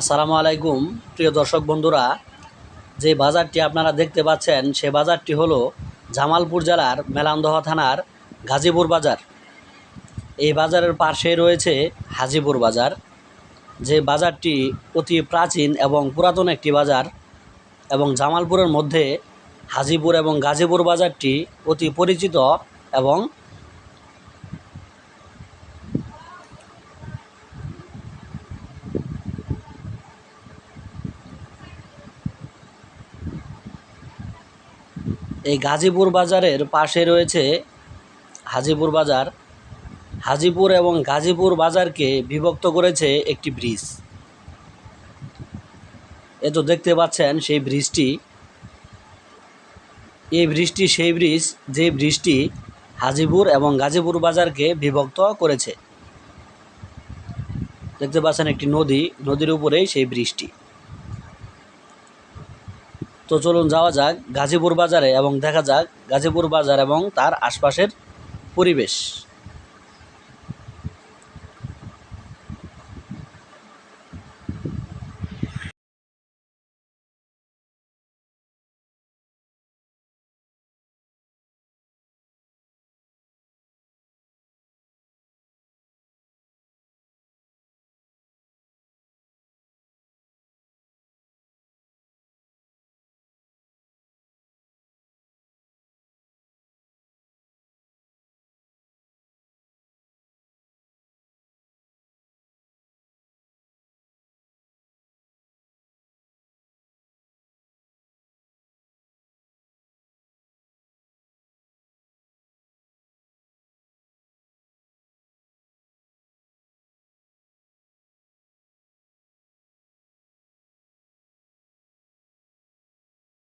আসসালামু আলাইকুম, প্রিয় দর্শক বন্ধুরা। যে বাজারটি আপনারা দেখতে পাচ্ছেন, সে বাজারটি হলো জামালপুর জেলার মেলান্দহ থানার গাজীপুর বাজার। এই বাজারের পাশে রয়েছে হাজিপুর বাজার। যে বাজারটি অতি প্রাচীন এবং পুরাতন একটি বাজার এবং জামালপুরের মধ্যে হাজিপুর এবং গাজীপুর বাজারটি অতি পরিচিত এবং এই গাজীপুর বাজারের পাশে রয়েছে হাজিপুর বাজার। হাজিপুর এবং গাজীপুর বাজারকে বিভক্ত করেছে একটি ব্রিজ। এ তো দেখতে পাচ্ছেন সেই ব্রিজটি। এই ব্রিজটি সেই ব্রিজ যে ব্রিজটি হাজিপুর এবং গাজীপুর বাজারকে বিভক্ত করেছে। দেখতে পাচ্ছেন একটি নদী, নদীর উপরেই সেই ব্রিজটি। তো চলুন যাওয়া যাক গাজীপুর বাজারে এবং দেখা যাক গাজীপুর বাজার এবং তার আশপাশের পরিবেশ।